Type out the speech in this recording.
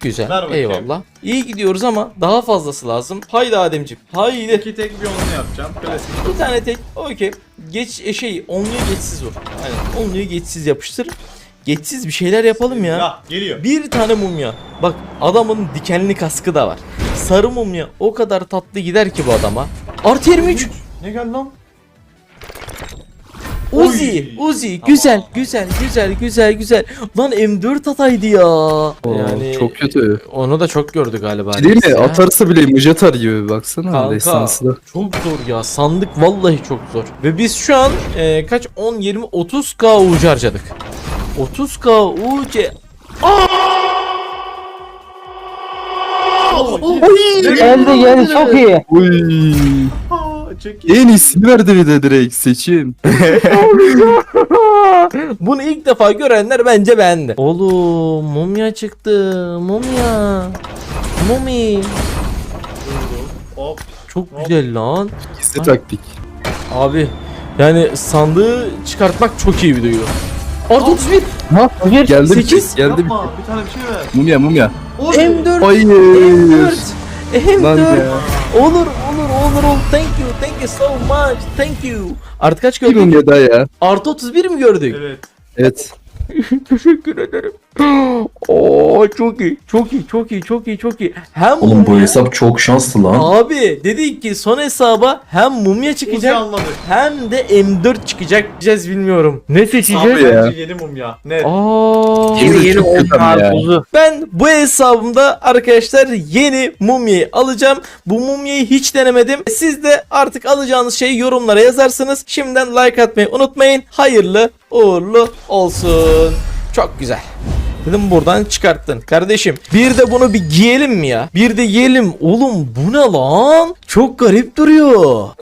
Güzel. Ver bakayım. Eyvallah. İyi gidiyoruz ama daha fazlası lazım. Haydi Ademciğim. Haydi. İki tek bir onu yapacağım. Klasik. Bir tane tek. Okey. Geç e, şey onluyu geçsiz vur. Aynen. Onluyu geçsiz yapıştır. Geçsiz bir şeyler yapalım ya. Ya geliyor. Bir tane mumya. Bak adamın dikenli kaskı da var. Sarı mumya o kadar tatlı gider ki bu adama. Artı 23. Ne geldi lan? Uzi, Oy. Uzi güzel, güzel, güzel, güzel, güzel. Lan M4 ataydı ya. Yani çok kötü. onu da çok gördü galiba. Değil mi? Ya. Atarsa bile atar gibi baksana Kanka da. çok zor ya. Sandık vallahi çok zor. Ve biz şu an e, kaç 10 20 30k UC harcadık. 30k UC. Geldi geldi çok iyi. Uy. Çok iyi. En iyisini verdi bir de direkt seçim. Bunu ilk defa görenler bence beğendi. Oğlum mumya çıktı. Mumya. Mumi. Hop. Çok güzel lan. Gizli taktik. Abi yani sandığı çıkartmak çok iyi bir duygu. Artı 31. Ha, bir Geldi bir Sekiz. şey, geldi bir Yapma. Bir tane bir şey ver. Mumya mumya. Ozi. M4. Hayır. M4. Lan M4. ya. Olur olur olur olur. Thank you. Thank you so much. Thank you. Artı kaç gördük? mumya daha ya. Artı 31 mi gördük? Evet. Evet. Teşekkür ederim. Oo çok iyi. Çok iyi. Çok iyi. Çok iyi. Çok iyi. Hem Oğlum bu mumya- hesap çok şanslı lan. Abi dedik ki son hesaba hem mumya Uzi çıkacak anladık. hem de M4 çıkacak. Diyeceğiz bilmiyorum. Ne seçeceğiz? Abi ya. Bence yeni mumya. Net. Aa. Yeni yeni kuzu. Ben bu hesabımda arkadaşlar yeni mumyayı alacağım. Bu mumyayı hiç denemedim. Siz de artık alacağınız şeyi yorumlara yazarsınız. Şimdiden like atmayı unutmayın. Hayırlı uğurlu olsun. Çok güzel. Dedim buradan çıkarttın. Kardeşim bir de bunu bir giyelim mi ya? Bir de giyelim. Oğlum bu ne lan? Çok garip duruyor.